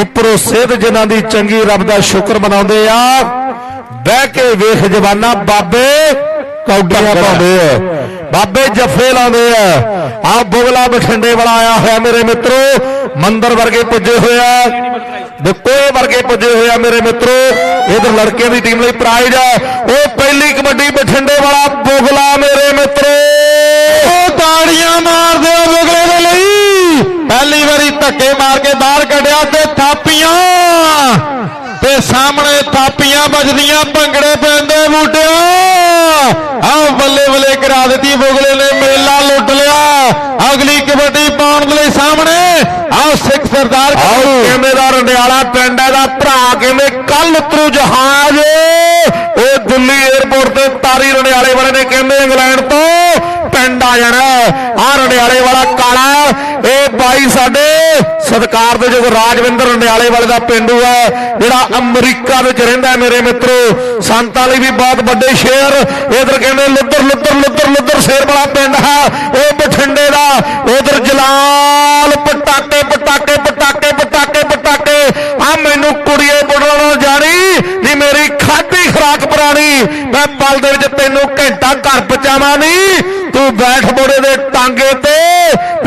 ਉੱਪਰੋਂ ਸਿਹਤ ਜਿਨ੍ਹਾਂ ਦੀ ਚੰਗੀ ਰੱਬ ਦਾ ਸ਼ੁਕਰ ਮਨਾਉਂਦੇ ਆ ਬਹਿ ਕੇ ਵੇਖ ਜਵਾਨਾ ਬਾਬੇ ਕੌਡੀਆਂ ਪਾਉਂਦੇ ਆ ਬਾਬੇ ਜੱਫੇ ਲਾਉਂਦੇ ਆ। ਆ ਬੁਗਲਾ ਬਠਿੰਡੇ ਵਾਲਾ ਆਇਆ ਹੋਇਆ ਮੇਰੇ ਮਿੱਤਰੋ ਮੰਦਰ ਵਰਗੇ ਪੁੱਜੇ ਹੋਇਆ ਬਕੋਏ ਵਰਗੇ ਪੁੱਜੇ ਹੋਇਆ ਮੇਰੇ ਮਿੱਤਰੋ ਇਧਰ ਲੜਕਿਆਂ ਦੀ ਟੀਮ ਲਈ ਪ੍ਰਾਈਜ਼ ਆ। ਉਹ ਪਹਿਲੀ ਕਬੱਡੀ ਬਠਿੰਡੇ ਵਾਲਾ ਬੁਗਲਾ ਮੇਰੇ ਮਿੱਤਰੋ ਉਹ ਤਾੜੀਆਂ ਮਾਰਦੇ ਆ ਬੁਗਲੇ ਦੇ ਲਈ ਪਹਿਲੀ ਵਾਰੀ ਧੱਕੇ ਮਾਰ ਕੇ ਬਾਹਰ ਕੱਢਿਆ ਤੇ ਥਾਪੀਆਂ ਤੇ ਸਾਹਮਣੇ ਥਾਪੀਆਂ ਵੱਜਦੀਆਂ ਭੰਗੜੇ ਪੈਂਦੇ ਬੂਟਿਓ। ਆਹ ਬੱਲੇ ਬੱਲੇ ਕਰਾ ਦਿੱਤੀ ਬੁਗਲੇ ਨੇ ਮੇਲਾ ਲੁੱਟ ਲਿਆ। ਅਗਲੀ ਕਬੱਡੀ ਪਾਉਣ ਦੇ ਲਈ ਸਾਹਮਣੇ। ਆਹ ਸਿੱਖ ਸਰਦਾਰ ਕਹਿੰਦੇ ਦਾ ਰੰਡਿਆਲਾ ਪਿੰਡ ਹੈ ਦਾ ਭਰਾ ਕਹਿੰਦੇ ਕੱਲ ਉਤਰੂ ਜਹਾਜ਼? ਉਹ ਦਿੱਲੀ 에ਅਰਪੋਰਟ ਤੇ ਤਾਰੀ ਰੰਡਿਆਲੇ ਵਾਲੇ ਨੇ ਕਹਿੰਦੇ ਇੰਗਲੈਂਡ ਤੋਂ ਪਿੰਡ ਆ ਜਾਣਾ ਆ ਰੰਡਿਆਲੇ ਵਾਲਾ ਕਾਲਾ ਇਹ ਬਾਈ ਸਾਡੇ ਸਤਕਾਰ ਦੇ ਜੋ ਰਾਜਵਿੰਦਰ ਰੰਡਿਆਲੇ ਵਾਲੇ ਦਾ ਪਿੰਡੂ ਹੈ, ਜਿਹੜਾ ਅਮਰੀਕਾ ਵਿੱਚ ਰਹਿੰਦਾ ਮੇਰੇ ਮਿੱਤਰੋ। ਸੰਤਾਂ ਲਈ ਵੀ ਬਹੁਤ ਵੱਡੇ ਸ਼ੇਰ। ਇਧਰ ਕਹਿੰਦੇ ਲੁੱਦਰ ਲੁੱਦਰ ਲੁੱਦਰ ਲੁੱਦਰ ਸ਼ੇਰ ਵਾਲਾ ਪਿੰਡ ਹੈ। ਉਹ ਬਠਿੰਡੇ ਦਾ। ਉਧਰ ਜਲਾਲ, ਪਟਾਕੇ ਪਟਾਕੇ ਪਟਾਕੇ ਪਟਾਕੇ ਪਟਾਕੇ। ਆ ਮੈਨੂੰ ਕੁੜੀਏ ਬੁੜਨ ਨਾਲ ਜਾਣੀ ਨੀ ਮੇਰੀ ਖਾਦੀ ਖਰਾਕ ਪੁਰਾਣੀ। ਮੈਂ ਪਲ ਦੇ ਵਿੱਚ ਤੈਨੂੰ ਘੰਟਾ ਘਰ ਪਹੁੰਚਾਵਾਂ ਨਹੀਂ ਤੂੰ ਬੈਠ ਬੋੜੇ ਦੇ ਟਾਂਗੇ ਤੇ।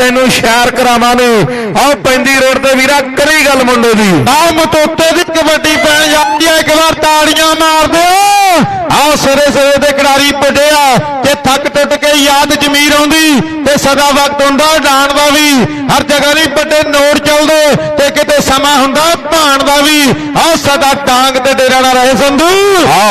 ਤੈਨੂੰ ਸ਼ਹਿਰ ਕਰਾਵਾਂ ਨਹੀਂ ਆਹ ਪੈਂਦੀ ਰੋਡ ਤੇ ਵੀਰਾ, ਕਰੀ ਗੱਲ ਮੁੰਡੇ ਦੀ। ਆਹ ਮਤੋਤੇ ਦੀ ਕਬੱਡੀ ਪੈਣ ਜਾਂਦੀ ਹੈ ਇੱਕ ਵਾਰ ਤਾੜੀਆਂ ਮਾਰ ਦਿਓ। ਆਹ ਸਿਰੇ ਸਿਰੇ ਦੇ ਖਿਡਾਰੀ ਪਟਿਆ ਤੇ ਥੱਕ ਟੁੱਟ ਕੇ ਯਾਦ ਜ਼ਮੀਰ ਆਉਂਦੀ ਤੇ ਸਦਾ ਵਕਤ ਹੁੰਦਾ ਡਾਣ ਦਾ ਵੀ। ਹਰ ਜਗ੍ਹਾ ਨਹੀਂ ਵੱਡੇ ਨੋਟ ਚੱਲਦੇ ਤੇ ਕਿਤੇ ਸਮਾਂ ਹੁੰਦਾ ਭਾਣ ਦਾ ਵੀ। ਆਹ ਸਦਾ ਟਾਂਗ ਤੇ ਡੇਰਾ ਨਾ ਰਹੇ ਸੰਧੂ।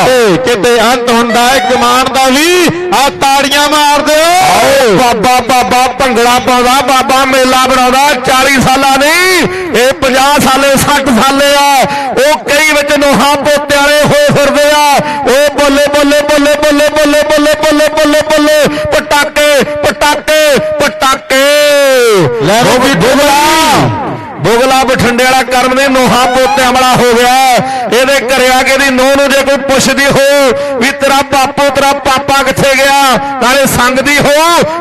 ਤੇ ਕਿਤੇ ਅੰਤ ਹੁੰਦਾ ਹੈ ਕਮਾਨ ਦਾ ਵੀ। ਆਹ ਤਾੜੀਆਂ ਮਾਰ ਦਿਓ। ਆਓ ਬਾਬਾ ਬਾਬਾ ਭੰਗੜਾ ਪਾਉਂਦਾ ਬਾਬਾ ਮੇਲਾ ਬਣਾਉਂਦਾ 40 ਸਾਲਾਂ ਨਹੀਂ ਇਹ 50 ਸਾਲੇ 60 ਸਾਲੇ ਆ। ਉਹ ਕਈ ਵਿੱਚ ਨੋਹਾਂ ਪੋਤੇ ਵਾਲੇ ਹੋਏ ਫਿਰਦੇ ਆ। ਉਹ ਬੱਲੇ ਬੱਲੇ ਬੱਲੇ ਬੱਲੇ ਬੱਲੇ ਬੱਲੇ ਪਟਾਕੇ ਪਟਾਕੇ ਪਟਾਕੇ। ਲੈ ਵੀ ਬੁਗਲਾ। ਬੋਗਲਾ ਬਠੰਡੇ ਵਾਲਾ ਕਰਮ ਦੇ ਨੋਹਾ ਪੋਤਿਆਂ ਵਾਲਾ ਹੋ ਗਿਆ। ਇਹਦੇ ਘਰੇ ਆ ਕੇ ਦੀ ਨੋਹ ਨੂੰ ਜੇ ਕੋਈ ਪੁੱਛਦੀ ਹੋ ਵੀ ਤੇਰਾ ਪਾਪੋ ਤੇਰਾ ਪਾਪਾ ਕਿੱਥੇ ਗਿਆ ਨਾਲੇ ਸੰਗਦੀ ਹੋ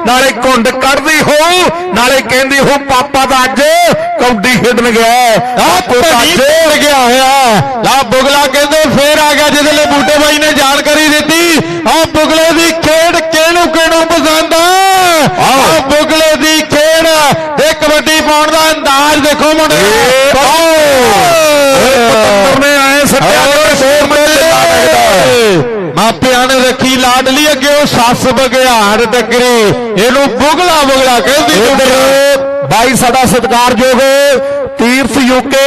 ਨਾਲੇ ਕੁੰਡ ਕੱਢਦੀ ਹੋ ਨਾਲੇ ਕਹਿੰਦੀ ਹੋ ਪਾਪਾ ਦਾ ਅੱਜ ਕੌਡੀ ਖੇਡਣ ਗਿਆ। ਆ ਪੋਤਾ ਜੇੜ ਗਿਆ ਹੋਇਆ। ਲਾ ਬੋਗਲਾ ਕਹਿੰਦੇ ਫੇਰ ਆ ਗਿਆ ਜਿਹਦੇ ਲਈ ਬੂਟੇ ਬਾਈ ਨੇ ਜਾਣਕਾਰੀ ਦਿੱਤੀ। ਆ ਬੁਗਲੇ ਦੀ ਖੇਡ ਕਿਹਨੂੰ ਕਿਹਨੂੰ ਪਸੰਦ ਆ? ਆ ਬੁਗਲੇ ਦੀ ਖੇਡ ਤੇ ਕਬੱਡੀ ਪਾਉਣ ਦਾ ਅੰਦਾਜ਼ ਦੇਖੋ ਮੁੰਡੇ। ਪਤੰਦਰ ਨੇ ਆਏ ਸੱਟਿਆ ਆਓ, ਸ਼ੋਰ ਮੱਚੇ ਲਾ ਲੱਗਦਾ ਮਾਪਿਆਂ ਨੇ ਰੱਖੀ ਲਾਡਲੀ ਅੱਗੇ ਉਹ ਸੱਸ ਬਗਿਆੜ ਟੱਕਰੀ। ਇਹਨੂੰ ਬੁਗਲਾ ਬੁਗਲਾ ਕਹਿੰਦੀ। ਬਾਈ ਸਾਡਾ ਸਤਿਕਾਰਯੋਗ ਤੀਰਥ ਯੂਕੇ,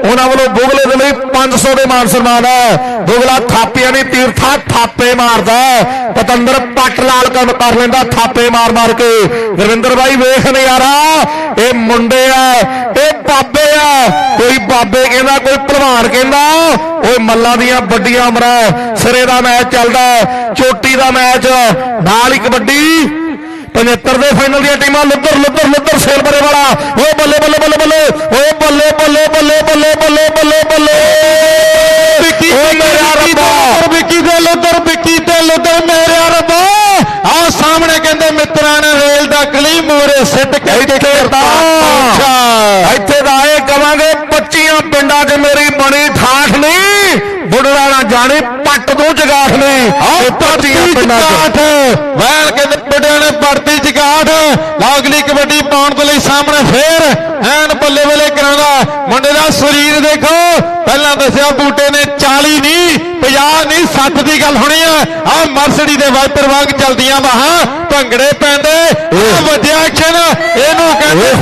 ਉਹਨਾਂ ਵੱਲੋਂ ਬੁਗਲੇ ਦੇ ਲਈ 500 ਦੇ ਮਾਨ ਸਨਮਾਨ ਹੈ। ਬੁਗਲਾ ਥਾਪਿਆਂ ਦੀ ਤੀਰਥਾ ਥਾਪੇ ਮਾਰਦਾ ਪਤੰਦਰ ਪੱਟ ਲਾਲ ਕੰਮ ਕਰ ਲੈਂਦਾ, ਥਾਪੇ ਮਾਰ ਮਾਰ ਕੇ। ਗੁਰਵਿੰਦਰ ਬਾਈ, ਵੇਖ ਨਜ਼ਾਰਾ, ਇਹ ਮੁੰਡੇ ਆ, ਇਹ ਬਾਬੇ ਆ। ਕੋਈ ਬਾਬੇ ਕਹਿੰਦਾ, ਕੋਈ ਭਲਵਾਨ ਕਹਿੰਦਾ ਓਏ ਮੱਲਾਂ ਦੀਆਂ ਵੱਡੀਆਂ ਉਮਰਾਂ, ਸਿਰੇ ਦਾ ਮੈਚ ਚੱਲਦਾ, ਚੋਟੀ ਦਾ ਮੈਚ, ਨਾਲ ਹੀ ਕਬੱਡੀ 75 ਦੇ ਫਾਈਨਲ ਦੀਆਂ ਟੀਮਾਂ ਲੁੱਦਰ ਲੁੱਦਰ ਲੁੱਦਰ ਸੇਲਬਰੇ ਵਾਲਾ। ਓ ਬੱਲੇ ਬੱਲੇ ਬੱਲੇ ਬੱਲੇ ਓ ਬੱਲੇ ਬੱਲੇ ਬੱਲੇ ਬੱਲੇ ਬੱਲੇ ਬੱਲੇ ਬੱਲੇ। ਵਿੱਕੀ ਓ ਮੇਰਾ ਰੱਬਾ। ਵਿੱਕੀ ਦੇ ਲੁੱਦਰ ਵਿੱਕੀ ਤੇ ਲੁੱਦਰ ਮੇਰੇ ਰੱਬਾ। ਆਹ ਸਾਹਮਣੇ ਕਹਿੰਦੇ ਮਿੱਤਰਾਂ ਨੇ ਰੇਲ ਦਾ ਕਲੀ ਮੋਰੇ ਸਿੱਟ ਕੇ ਇੱਥੇ ਕਰਤਾ ਤਾਂ ਇੱਥੇ ਤਾਂ ਇਹ ਕਵਾਂਗੇ 25 ਪਿੰਡਾਂ 'ਚ ਮੇਰੀ ਬਣੀ ਠਾਠ ਨਹੀਂ। ਬੁੱਢੜਾ ਨਾ ਜਾਣੇ ਪੱਟ ਤੋਂ ਜਗਾਠ ਨਹੀਂ ਆਹ ਇਹ ਪਰਤੀ 25 ਪਿੰਡਾਂ 'ਚ। ਚਗਾਠ ਵੈਲ ਕਹਿੰਦੇ ਬੁੱਢਿਆਂ ਨੇ ਪਰਤੀ ਚਗਾਠ ਲਾਗਲੀ ਕਬੱਡੀ ਪਾਉਣ ਦੇ ਲਈ ਸਾਹਮਣੇ ਫੇਰ ਐਨ ਬੱਲੇ ਬੱਲੇ ਕਰਾਉਂਦਾ। ਮੁੰਡੇ ਦਾ ਸਰੀਰ ਦੇਖੋ ਪਹਿਲਾਂ ਦੱਸਿਆ ਬੂਟੇ ਨੇ 40 ਨਹੀਂ 50 ਨਹੀਂ 60 ਦੀ ਗੱਲ ਹੋਣੀ ਆ। ਆ ਮਰਸਡੀ ਦੇ ਵਾਈਪਰ ਵਾਂਗ ਚਲਦੀਆਂ ਬਾਹਾਂ ਭੰਗੜੇ ਪੈਂਦੇ ਆ ਵੱਜਿਆ ਐਕਸ਼ਨ ਇਹਨੂੰ ਕਹਿੰਦੇ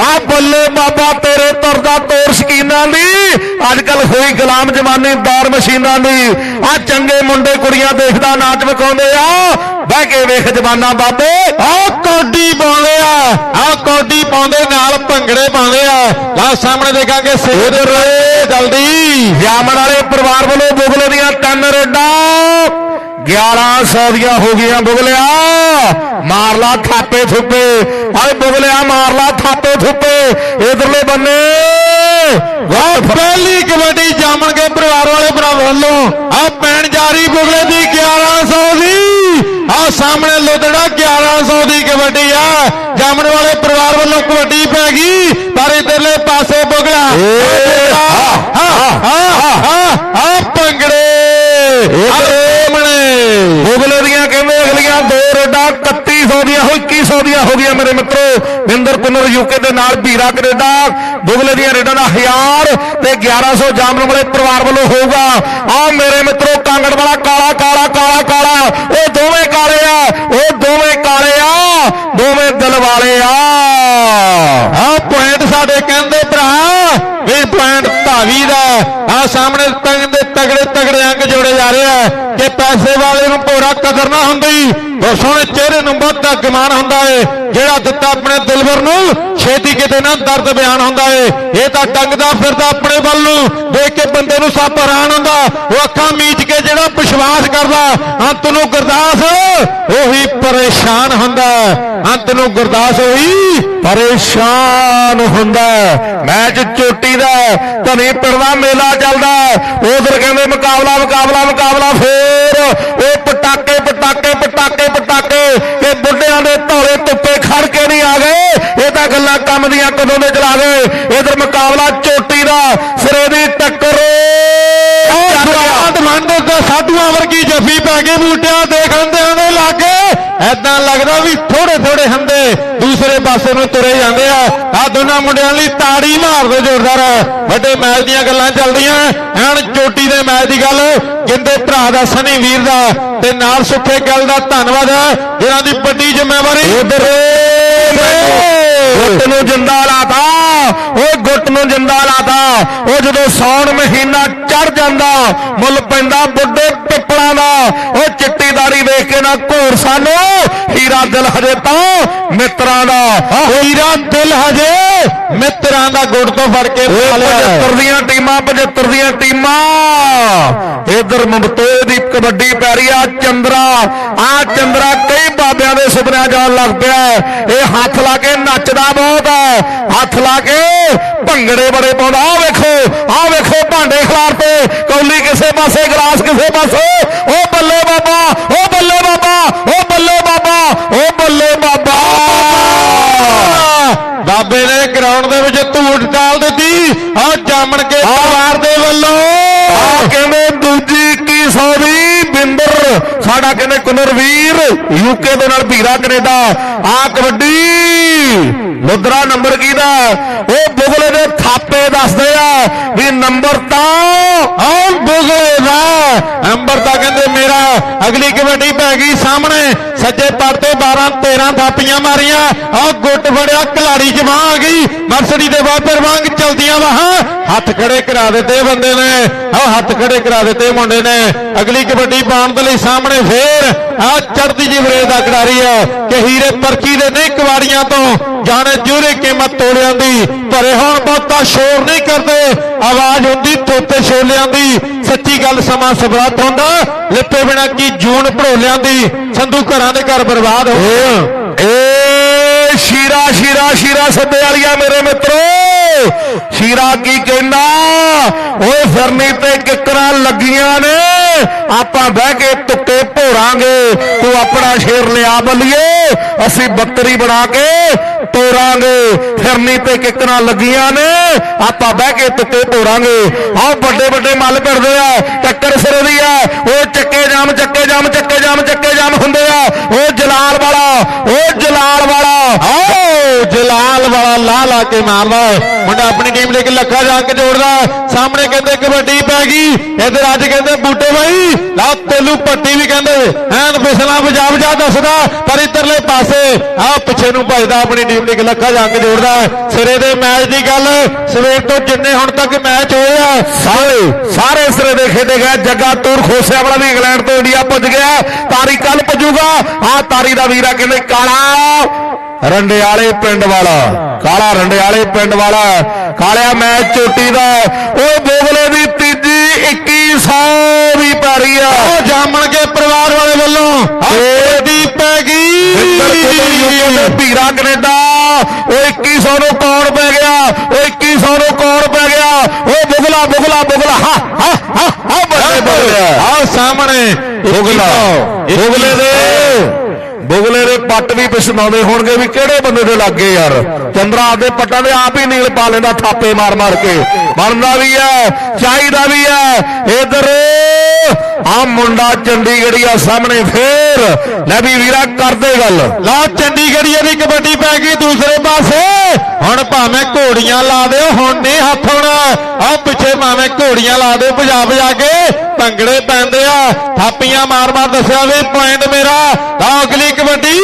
ਆ ਬੱਲੇ ਬਾਬਾ ਤੇਰੇ ਤੁਰਦਾ ਤੋਰ ਸ਼ਕੀਨਾਂ ਦੀ। ਅੱਜ ਕੱਲ ਹੋਈ ਗੁਲਾਮ ਜਮਾਨੇ ਦੌਰ ਮਸ਼ੀਨਾਂ ਦੀ। ਆ ਚੰਗੇ ਮੁੰਡੇ ਕੁੜੀਆਂ ਦੇਖਦਾ ਨਾਚ ਵਿਖਾਉਂਦੇ ਆ। ਬਹਿ ਕੇ ਵੇਖ ਜਵਾਨਾ ਬਾਬੇ। ਆ ਕੋਡੀ ਪਾਉਂਦੇ ਆ। ਆ ਕੋਡੀ ਪਾਉਂਦੇ ਨਾਲ ਭੰਗੜੇ ਪਾਉਂਦੇ ਆ। ਲਾ ਸਾਹਮਣੇ ਦੇਖਾਂਗੇ ਸੇਧ ਰੇ ਜਲਦੀ। ਜਾਮਣ ਵਾਲੇ ਪਰਿਵਾਰ ਵੱਲੋਂ ਬੁਗਲੇ ਦੀਆਂ ਤਿੰਨ ਰੇਡਾਂ। 1100 ਦੀਆਂ ਹੋ ਗਈਆਂ ਬੁਗਲਿਆ ਮਾਰ ਲਾ ਥਾਪੇ ਥੁੱਪੇ। ਆਏ ਬੁਗਲਿਆ ਮਾਰ ਲਾ ਥਾਪੇ ਥੁੱਪੇ। ਇਧਰਲੇ ਬੰਨੇ। ਵਾਹ ਪਹਿਲੀ ਕਬੱਡੀ ਜਾਮਣ ਕੇ ਪਰਿਵਾਰ ਵਾਲੇ ਭਰਾ ਵੱਲੋਂ। ਆ ਪੈਣ ਜਾਰੀ ਬੁਗਲੇ ਦੀ 1100 ਦੀ। ਆ ਸਾਹਮਣੇ ਲੁਧੜਾ 1100 ਦੀ ਕਬੱਡੀ ਆ। ਜਾਮਣ ਵਾਲੇ ਪਰਿਵਾਰ ਵੱਲੋਂ ਕਬੱਡੀ ਪੈ ਗਈ ਪਰ ਵਾਲੇ ਪਾਸੇ ਬੁਗਲਾ ਹਾਂ ਹਾਂ ਹਾਂ ਹਾਂ ਭੰਗੜੇ। ਆਮਣੇ ਦੀਆਂ ਕਹਿੰਦੇ ਅਗਲੀਆਂ ਦੋ ਰੇਡਾਂ 3100 ਦੀਆਂ ਹੋ 2100 ਦੀਆਂ ਹੋ ਗਈਆਂ ਮੇਰੇ ਮਿੱਤਰੋ। ਵਿੰਦਰ ਕੁਨਰ ਯੂਕੇ ਦੇ ਨਾਲ ਭੀਰਾ ਕੈਨੇਡਾ। ਬੁਗਲੇ ਦੀਆਂ ਰੇਡਾਂ ਦਾ 1000 ਤੇ 1100 ਜਾਮਨ ਵਾਲੇ ਪਰਿਵਾਰ ਵੱਲੋਂ ਹੋਊਗਾ। ਆ ਮੇਰੇ ਮਿੱਤਰੋ, ਕਾਂਗੜ ਵਾਲਾ ਕਾਲਾ ਕਾਲਾ ਕਾਲਾ ਕਾਲਾ। ਉਹ ਦੋਵੇਂ ਕਾਲੇ ਆ ਉਹ ਦੋਵੇਂ ਕਾਲੇ ਆ, ਦੋਵੇਂ ਦਿਲ ਵਾਲੇ ਆ ਆ ਪੁਆਇੰਟ ਸਾਡੇ ਕਹਿੰਦੇ ਭਰਾ ਵੀ ਪੁਆਇੰਟ ਧਾਵੀ ਦਾ ਆ ਸਾਹਮਣੇ ਤਗੜੇ ਤਗੜੇ ਤਗੜੇ ਅੰਕ ਜੋੜੇ ਜਾ ਰਹੇ ਆ ਕਿ ਪੈਸੇ ਵਾਲੇ ਕਦਰ ਨਾ ਹੁੰਦੀ। ਉਹ ਸੋਹਣੇ ਚਿਹਰੇ ਨੂੰ ਬਹੁਤਾ ਗਮਾਨ ਹੁੰਦਾ ਏ, ਜਿਹੜਾ ਦਿੱਤਾ ਆਪਣੇ ਦਿਲਵਰ ਨੂੰ, ਛੇਤੀ ਕਿਤੇ ਨਾ ਦਰਦ ਬਿਆਨ ਹੁੰਦਾ ਏ। ਇਹ ਤਾਂ ਟੰਗਦਾ ਫਿਰਦਾ ਆਪਣੇ ਵੱਲ ਨੂੰ ਦੇਖ ਕੇ ਬੰਦੇ ਨੂੰ ਸੱਪ ਹੈਰਾਨ ਹੁੰਦਾ। ਉਹ ਅੱਖਾਂ ਮੀਚ ਕੇ ਜਿਹੜਾ ਵਿਸ਼ਵਾਸ ਕਰਦਾ, ਅੰਤ ਨੂੰ ਗੁਰਦਾਸ ਉਹੀ ਪਰੇਸ਼ਾਨ ਹੁੰਦਾ ਅੰਤ ਨੂੰ ਗੁਰਦਾਸ ਉਹੀ ਪਰੇਸ਼ਾਨ ਹੁੰਦਾ ਹੈ। ਮੈਚ ਚੋਟੀ ਦਾ ਧਨੀ ਪਿੰਡ ਦਾ ਮੇਲਾ ਚੱਲਦਾ ਉਧਰ ਕਹਿੰਦੇ ਮੁਕਾਬਲਾ ਮੁਕਾਬਲਾ ਮੁਕਾਬਲਾ, ਫੇਰ ਉਹ ਪਟਾਕੇ ਪਟਾਕੇ ਪਟਾਕੇ ਪਟਾਕੇ। ਇਹ ਬੁੱਢਿਆਂ ਦੇ ਧੌਲੇ ਧੁੱਪੇ ਖੜ ਕੇ ਨਹੀਂ ਆ ਗਏ। ਇਹ ਤਾਂ ਗੱਲਾਂ ਕੰਮ ਦੀਆਂ ਕਦੋਂ ਦੇ ਚਲਾ ਗਏ। ਇਧਰ ਮੁਕਾਬਲਾ ਚੋਟੀ ਦਾ ਸਿਰੇ ਦੀ ਟੱਕਰ। ਸਵਾਦ ਮੰਦ ਤੇ ਸਾਧੂਆਂ ਵਰਗੀ ਜੱਫੀ ਪੈ ਗਈ ਬੂਟਿਆਂ ਦੇਖਣਦਿਆਂ ਦੇ ਲਾਗੇ। ਐਦਾਂ ਲੱਗਦਾ ਵੀ ਥੋੜੇ ਥੋੜੇ ਹੰਦੇ ਦੂਸਰੇ ਪਾਸੇ ਨੂੰ ਤੁਰੇ ਜਾਂਦੇ ਆ। ਆ ਦੋਨਾਂ ਮੁੰਡਿਆਂ ਲਈ ਤਾੜੀ ਮਾਰਦੇ ਜ਼ੋਰਦਾਰ। ਵੱਡੇ ਮੈਚ ਦੀਆਂ ਗੱਲਾਂ ਚੱਲਦੀਆਂ। ਐਨ ਚੋਟੀ ਦੇ ਮੈਚ ਦੀ ਗੱਲ ਜਿੰਦੇ ਭਰਾ ਦਾ ਸਨੀ ਵੀਰ ਦਾ ਤੇ ਨਾਲ ਸੁੱਖੇ ਗੱਲ ਦਾ ਧੰਨਵਾਦ ਹੈ ਜਿਹਨਾਂ ਦੀ ਵੱਡੀ ਜ਼ਿੰਮੇਵਾਰੀ। ਉਧਰ ਗੁੱਟ ਨੂੰ ਜਿੰਦਾ ਲਾਤਾ। ਓਏ ਗੁੱਟ ਨੂੰ ਜਿੰਦਾ ਲਾਤਾ। ਉਹ ਜਦੋਂ ਸੌਣ ਮਹੀਨਾ ਚੜ ਜਾਂਦਾ ਮੁੱਲ ਪੈਂਦਾ ਬੁੱਢੇ ਦਾ ਉਹ ਚਿੱਟੀ ਦਾੜੀ ਵੇਖ ਕੇ ਨਾ ਘੂਰ ਸਾਨੂੰ। ਹੀਰਾ ਦਿਲ ਹਜੇ ਤਾਂ ਮਿੱਤਰਾਂ ਦਾ। ਹੀਰਾ ਦਿਲ ਹਜੇ ਮਿੱਤਰਾਂ ਦਾ ਗੁੱਟ ਤੋਂ ਫੜ ਕੇ ਪਾ ਲਿਆ। 75 ਦੀਆਂ ਟੀਮਾਂ 75 ਦੀਆਂ ਟੀਮਾਂ। ਇਧਰ ਮਮਤੋਏ ਦੀ ਕਬੱਡੀ ਪੈ ਰਹੀ ਆ ਚੰਦਰਾ। ਆ ਚੰਦਰਾ ਕਈ ਬਾਬਿਆਂ ਦੇ ਸੁਪਨਿਆਂ ਜਾਣ ਲੱਗ ਪਿਆ। ਇਹ ਹੱਥ ਲਾ ਕੇ ਨੱਚਦਾ ਬਹੁਤ ਹੈ। ਹੱਥ ਲਾ ਕੇ ਭੰਗੜੇ ਬੜੇ ਪਾਉਂਦਾ। ਆ ਵੇਖੋ ਆ ਵੇਖੋ ਭਾਂਡੇ ਖਿਲਾਰਤੇ ਕੌਲੀ ਕਿਸੇ ਪਾਸੇ ਗਲਾਸ ਕਿਸੇ ਪਾਸੇ। ਉਹ ਬੱਲੇ ਬਾਬਾ ਉਹ ਬੱਲੇ ਬਾਬਾ ਉਹ ਬੱਲੇ ਬਾਬਾ ਉਹ ਬੱਲੇ ਬਾਬਾ। ਬਾਬੇ ਨੇ ਗਰਾਊਂਡ ਦੇ ਵਿੱਚ ਧੂੜ ਡਾਲ ਦਿੱਤੀ। ਆ ਜਾਮਣ ਕੇ ਪਰਿਵਾਰ ਦੇ ਵੱਲੋਂ। ਆ ਕਹਿੰਦੇ ਸਾਡਾ ਕਹਿੰਦੇ ਕੁਨਰਵੀਰ ਯੂਕੇ ਦੇ ਨਾਲ ਭੀਰਾ ਕੈਨੇਡਾ। ਆ ਕਬੱਡੀ, ਮੁਦਰਾ ਨੰਬਰ ਕਿਹਦਾ ਉਹ ਬੁਗਲੇ ਦੇ ਥਾਪੇ ਦੱਸਦੇ ਆ ਵੀ ਨੰਬਰ ਤਾਂ ਆਹ ਬੁਗਲੇ ਦਾ। ਅੰਬਰ ਤਾਂ ਕਹਿੰਦੇ ਅਗਲੀ ਕਬੱਡੀ ਪੈ ਗਈ ਸਾਹਮਣੇ। ਸੱਜੇ ਪੜ ਤੇ 12 13 ਥਾਪੀਆਂ ਮਾਰੀਆਂ। ਆਹ ਗੁੱਟ ਫੜਿਆ ਖਿਲਾੜੀ ਜਮਾ ਆ ਗਈ। ਮਰਸਡੀ ਦੇ ਵਾਪਰ ਵਾਂਗ ਚਲਦੀਆਂ ਵਾਹਾਂ। ਹੱਥ ਖੜੇ ਕਰਾ ਦਿੱਤੇ ਬੰਦੇ ਨੇ। ਆਹ ਹੱਥ ਖੜੇ ਕਰਾ ਦਿੱਤੇ ਮੁੰਡੇ ਨੇ। ਅਗਲੀ ਕਬੱਡੀ ਪਾਉਣ ਦੇ ਲਈ ਸਾਹਮਣੇ ਫੇਰ ਆਹ ਚੜਦੀ ਜੀ ਵਰੇ ਦਾ ਖਿਡਾਰੀ ਹੈ ਕਿ ਹੀਰੇ ਪਰਚੀ ਦੇ ਨਹੀਂ ਕਵਾੜੀਆਂ ਤੋਂ। ਜਾਣੇ ਜੂਰੇ ਕੀਮਤ ਤੋੜਿਆਂ ਦੀ। ਭਰੇ ਹੋਣ ਬਹੁਤਾ ਸ਼ੋਰ ਨਹੀਂ ਕਰਦੇ। ਆਵਾਜ਼ ਹੁੰਦੀ ਤੋਤੇ ਛੋਲਿਆਂ ਦੀ। ਸੱਚੀ ਗੱਲ ਸਮਾਂ ਸਬਰਾਤ ਹੁੰਦਾ। ਲਿੱਪੇ ਬਿਨਾ ਕੀ ਜੂਨ ਭੜੋਲਿਆਂ ਦੀ, ਸੰਧੂ ਘਰਾਂ ਦੇ ਘਰ ਬਰਬਾਦ ਹੋ ਗਏ। ਏ ਸ਼ੀਰਾ ਸ਼ੀਰਾ ਸ਼ੀਰਾ ਸੱਦੇ ਵਾਲੀਆ ਮੇਰੇ ਮਿੱਤਰੋ। ਸ਼ੀਰਾ ਕੀ ਕਹਿੰਦਾ? ਓਏ ਫਰਨੀ ਤੇ ਕਿੱਕਰਾਂ ਲੱਗੀਆਂ ਨੇ। ਆਪਾਂ ਬਹਿ ਕੇ ਤੁੱਕੇ ਭੋਰਾਂਗੇ। ਤੂੰ ਆਪਣਾ ਸ਼ੇਰ ਲਿਆ ਬੱਲੀਏ। ਅਸੀਂ ਬੱਕਰੀ ਬਣਾ ਕੇ ਤੋਰਾਂਗੇ। ਫਿਰਨੀ ਤੇ ਕਿੱਕਰਾਂ ਲੱਗੀਆਂ ਨੇ। ਆਪਾਂ ਬਹਿ ਕੇ ਤੁੱਕੇ ਭੋਰਾਂਗੇ ਆਹ ਵੱਡੇ ਵੱਡੇ ਮੱਲ ਫਿਰਦੇ ਆ। ਟੱਕਰ ਸਿਰੇ ਦੀ ਆ। ਉਹ ਚੱਕੇ ਜਾਮ ਚੱਕੇ ਜਾਮ ਚੱਕੇ ਜਾਮ ਚੱਕੇ ਜਾਮ ਹੁੰਦੇ ਆ। ਉਹ ਜਲਾਲ ਵਾਲਾ, ਉਹ ਜਲਾਲ ਵਾਲਾ। ਆਓ ਜਲਾਲ ਵਾਲਾ ਲਾ ਲਾ ਕੇ ਮਾਰਦਾ ਮੁੰਡਾ ਆਪਣੀ ਟੀਮ ਲੈ ਕੇ ਲੱਖਾ ਜਾ ਕੇ ਜੋੜਦਾ ਸਾਹਮਣੇ ਕਹਿੰਦੇ ਕਬੱਡੀ ਪੈ ਗਈ। ਇਧਰ ਅੱਜ ਕਹਿੰਦੇ ਬੂਟੇ ਬਾਈ। ਲਾ ਤੇਲੂ ਪੱਟੀ ਵੀ ਕਹਿੰਦੇ। ਐਨ ਫਿਸਲਾ ਪੰਜਾਬ ਜਾ ਦੱਸਦਾ। ਪਰ ਇਧਰਲੇ ਪਾਸੇ ਆ ਪਿੱਛੇ ਨੂੰ ਭਜਦਾ ਆਪਣੀ ਟੀਮ ਲੈ ਲੱਖਾ ਜਾ ਕੇ ਜੋੜਦਾ ਸਿਰੇ ਦੇ ਮੈਚ ਦੀ ਗੱਲ, ਸਵੇਰ ਤੋਂ ਜਿੰਨੇ ਹੁਣ ਤੱਕ ਮੈਚ ਹੋਏ ਆ, ਸਾਰੇ ਸਾਰੇ ਸਿਰੇ ਦੇ ਖੇਡੇ ਗਏ। ਜੱਗਾ ਤੂਰ ਖੋਸਿਆ ਵਾਲਾ ਵੀ ਇੰਗਲੈਂਡ ਤੋਂ ਇੰਡੀਆ ਪੁੱਜ ਗਿਆ। ਤਾਰੀ ਕੱਲ ਪੁੱਜੂਗਾ। ਆ ਤਾਰੀ ਦਾ ਵੀਰਾ ਕਹਿੰਦੇ, ਕਾਲਾ ਰੰਡਿਆਲੇ ਪਿੰਡ ਵਾਲਾ, ਕਾਲਾ ਰੰਡਿਆਲੇ ਪਿੰਡ ਵਾਲਾ। ਕਾਲਿਆ ਮੈਚ ਚੋਟੀ ਦਾ ਉਹ ਬੋਗਲੇ ਦੀ ਤੀਜੀ 2100 ਦੀ ਪੈਰੀ ਆ। ਉਹ ਜਾਮਣ ਕੇ ਪਰਿਵਾਰ ਵਾਲੇ ਵੱਲੋਂ। ਏ ਦੀ ਪੈ ਗਈ। ਤੇ ਭੀਰਾ ਕੈਨੇਡਾ। ਉਹ 2100 ਨੂੰ ਕੌਣ ਪੈ ਗਿਆ? ਉਹ 2100 ਨੂੰ ਕੌਣ ਪੈ ਗਿਆ? ਉਹ ਬੁਗਲਾ ਬੁਗਲਾ ਬੁਗਲਾ ਹਾ ਹਾ ਹਾ ਬੱਲੇ ਬੱਲੇ ਆ। ਸਾਹਮਣੇ ਬੁਗਲਾ ਬੁਗਲੇ ਦੇ। ਬੁਗਲੇ ਦੇ ਪੱਟ ਵੀ ਪਿਛਨਾਉਂਦੇ ਹੋਣਗੇ ਵੀ ਕਿਹੜੇ ਬੰਦੇ ਦੇ ਲੱਗੇ ਯਾਰ? ਚੰਦਰਾ ਆਪਦੇ ਪੱਟਾਂ ਦੇ ਆਪ ਹੀ ਨੀਲ ਪਾ ਲੈਂਦਾ, ਥਾਪੇ ਮਾਰ ਮਾਰ ਕੇ। ਬਣਦਾ ਵੀ ਹੈ, ਚਾਹੀਦਾ ਵੀ ਹੈ। ਇਧਰ ਆ ਮੁੰਡਾ ਚੰਡੀਗੜ੍ਹੀਆ ਸਾਹਮਣੇ ਫੇਰ। ਲੈ ਵੀ ਵੀਰਾ ਕਰਦੇ ਗੱਲ। ਲਾ ਚੰਡੀਗੜ੍ਹੀਏ ਦੀ ਕਬੱਡੀ ਪੈ ਗਈ ਦੂਸਰੇ ਪਾਸੇ। ਹੁਣ ਭਾਵੇਂ ਘੋੜੀਆਂ ਲਾ ਦਿਓ, ਹੁਣ ਨਹੀਂ ਹੱਥ ਆਉਣਾ। ਆ ਪਿੱਛੇ ਭਾਵੇਂ ਘੋੜੀਆਂ ਲਾ ਦਿਓ, ਭਜਾ ਭਜਾ ਕੇ ਭੰਗੜੇ ਪੈਂਦੇ ਆ। ਥਾਪੀਆਂ ਮਾਰ ਮਾਰ ਦੱਸਿਆ ਵੀ ਪੁਆਇੰਟ ਮੇਰਾ। ਲਾ ਅਗਲੀ ਕਬੱਡੀ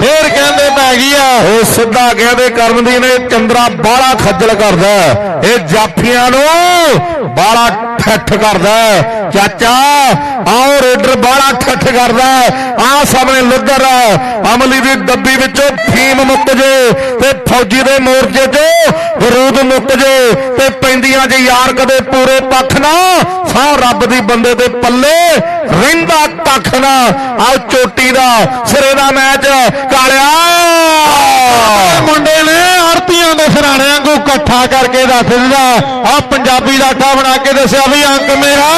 ਫੇਰ ਕਹਿੰਦੇ ਪੈ ਗਈ ਆ। ਉਹ ਸਿੱਧਾ ਕਹਿੰਦੇ ਕਰਮਦੀ ਨੇ ਚੰਦਰਾ ਬਾਲਾ ਖੱਜਲ ਕਰਦਾ ਇਹ ਜਾਫੀਆਂ ਨੂੰ ਬਾਲਾ ਠੱਠ ਕਰਦਾ ਚਾਚਾ, ਆਓ ਰੇਡਰ ਬਾਲਾ ਠੱਠ ਕਰਦਾ ਆ ਸਾਹਮਣੇ ਲੁੱਦਰ ਅਮਲੀ ਦੀ ਡੱਬੀ ਵਿੱਚੋਂ ਫੀਮ ਮੁੱਕ ਜੇ ਤੇ ਫੌਜੀ ਦੇ ਮੋਰਚੇ 'ਚੋਂ ਬਰੂਦ ਮੁੱਕ ਜੇ ਤੇ ਪੈਂਦੀਆਂ ਜੇ ਯਾਰ ਕਦੇ ਪੂਰੇ ਪੱਖ ਨਾ, ਸਾਹ ਰੱਬ ਦੀ ਬੰਦੇ ਦੇ ਪੱਲੇ ਰਹਿੰਦਾ ਕੱਖ ਨਾ। ਆ ਚੋਟੀ ਦਾ ਸਿਰੇ ਦਾ ਮੈਚ, ਕਾਲਿਆ। ਮੁੰਡੇ ਨੇ ਆਰਤੀਆਂ ਦੇ ਸਰਾਣਿਆਂ ਨੂੰ ਇਕੱਠਾ ਕਰਕੇ ਦੱਸ ਦਿੱਤਾ ਆ ਪੰਜਾਬੀ ਲਾਠਾ ਬਣਾ ਕੇ ਦੱਸਿਆ ਵੀ ਅੰਕ ਮੇਰਾ।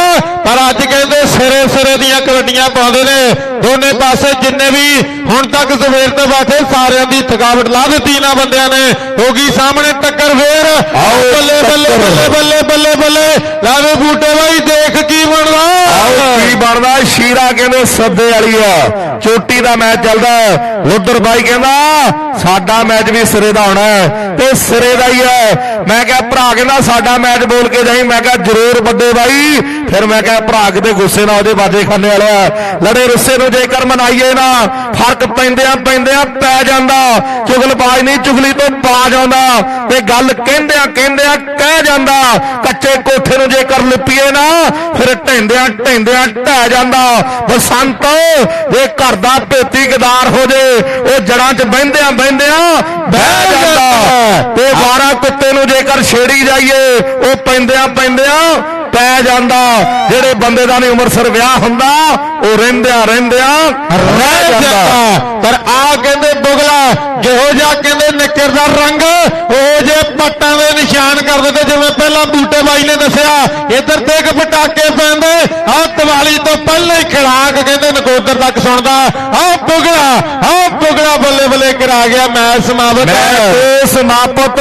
ਪਰ ਅੱਜ ਕਹਿੰਦੇ ਸਿਰੇ ਸਿਰੇ ਦੀਆਂ ਕਬੱਡੀਆਂ ਪਾਉਂਦੇ ਨੇ। ਦੋਨੇ ਪਾਸੇ ਜਿੰਨੇ ਵੀ ਹੁਣ ਤੱਕ ਸਵੇਰ ਤੋਂ ਬੈਠੇ ਸਾਰਿਆਂ ਦੀ ਥਕਾਵਟ ਲਾ ਦਿੱਤੀ ਨਾ ਬੰਦਿਆਂ ਨੇ। ਹੋ ਗਈ ਸਾਹਮਣੇ ਟੱਕਰ ਫੇਰ। ਬੱਲੇ ਬੱਲੇ। ਬੱਲੇ ਬੱਲੇ ਬੱਲੇ ਬੱਲੇ। ਲਾਵੇ ਬੂਟੇ ਬਾਈ ਦੇਖ ਕੀ ਬਣਦਾ। ਆਓ ਕੀ ਬਣਦਾ? ਸ਼ੀਰਾ ਕਹਿੰਦੇ ਸੱਦੇ ਵਾਲੀ ਆ। ਚੋਟੀ ਦਾ ਮੈਚ ਚੱਲਦਾ ਉਧਰ ਬਾਈ ਕਹਿੰਦਾ, ਸਾਡਾ ਮੈਚ ਵੀ ਸਿਰੇ ਦਾ ਹੋਣਾ ਤੇ ਸਿਰੇ ਦਾ ਹੀ ਹੈ। ਮੈਂ ਕਿਹਾ, ਭਰਾ ਕਹਿੰਦਾ, ਸਾਡਾ ਮੈਚ ਬੋਲ ਕੇ ਜਾਈ। ਮੈਂ ਕਿਹਾ, ਜ਼ਰੂਰ ਵੱਡੇ ਬਾਈ। ਫਿਰ ਮੈਂ ਕਿਹਾ, ਭਰਾ ਕਿਤੇ ਗੁੱਸੇ ਨਾਲ ਉਹਦੇ ਬਾਜੇ ਖਾਨੇ ਵਾਲਾ ਲੜੇ ਰੁੱਸੇ ਨੂੰ ਜੇਕਰ ਮਨਾਈਏ ਨਾ, ਫ਼ਰਕ ਪੈਂਦਿਆਂ ਪੈਂਦਿਆਂ ਪੈ ਜਾਂਦਾ। ਚੁਗਲਬਾਜ਼ ਨਹੀਂ, ਚੁਗਲੀ ਤੋਂ ਬਾਜ ਆਉਂਦਾ ਤੇ ਗੱਲ ਕਹਿੰਦਿਆਂ ਕਹਿੰਦਿਆਂ ਕਹਿ ਜਾਂਦਾ। ਕੱਚੇ ਕੋਠੇ ਨੂੰ ਜੇਕਰ ਲਿਪੀਏ ਨਾ, ਫਿਰ ਢੈਂਦਿਆਂ ਢੈਂਦਿਆਂ ਢਹਿ ਜਾਂਦਾ। ਬਸੰਤ, ਜੇ ਘਰ ਦਾ ਭੇਤੀ ਗਦਾਰ ਹੋ ਜੇ ਉਹ ਜੜਾਂ 'ਚ ਬਹਿੰਦਿਆਂ ਬਹਿੰਦਿਆਂ ਬਹਿ ਜਾਂਦਾ। ਤੇ ਵਾਰਾ ਕੁੱਤੇ ਨੂੰ ਜੇਕਰ ਛੇੜੀ ਜਾਈਏ ਉਹ ਪੈਂਦਿਆਂ ਪੈਂਦਿਆਂ ਪੈ ਜਾਂਦਾ। ਜਿਹੜੇ ਬੰਦੇ ਦਾ ਨਹੀਂ ਉਮਰ ਸਰ ਵਿਆਹ ਹੁੰਦਾ ਉਹ ਰਹਿੰਦਿਆਂ ਰਹਿੰਦਿਆਂ ਰਹਿ ਜਾਂਦਾ। ਪਰ ਆ ਕਹਿੰਦੇ ਬੁਗਲਾ ਜਿਹੋ ਜਿਹਾ ਕਹਿੰਦੇ ਨਿੱਕਰ ਦਾ ਰੰਗ ਉਹ ਜੇ ਪੱਟਾਂ ਦੇ ਨਿਸ਼ਾਨ ਕਰ ਦਿੱਤੇ ਜਿਵੇਂ ਪਹਿਲਾਂ ਬੂਟੇ ਬਾਈ ਨੇ ਦੱਸਿਆ ਇੱਧਰ ਦੇਖ ਪਟਾਕੇ ਪੈਂਦੇ ਆ ਦੀਵਾਲੀ ਤੋਂ ਪਹਿਲਾਂ ਹੀ ਖਿਲਾਕ ਕਹਿੰਦੇ ਨਕੋਦਰ ਤੱਕ ਸੁਣਦਾ। ਆ ਬੁਗਲਾ ਆ ਬੁਗਲਾ ਬੱਲੇ ਬੱਲੇ ਕਰਾ ਗਿਆ ਮੈਚ ਸਮਾਪਤ ਮੈਂ ਤੇ ਸਮਾਪਤ।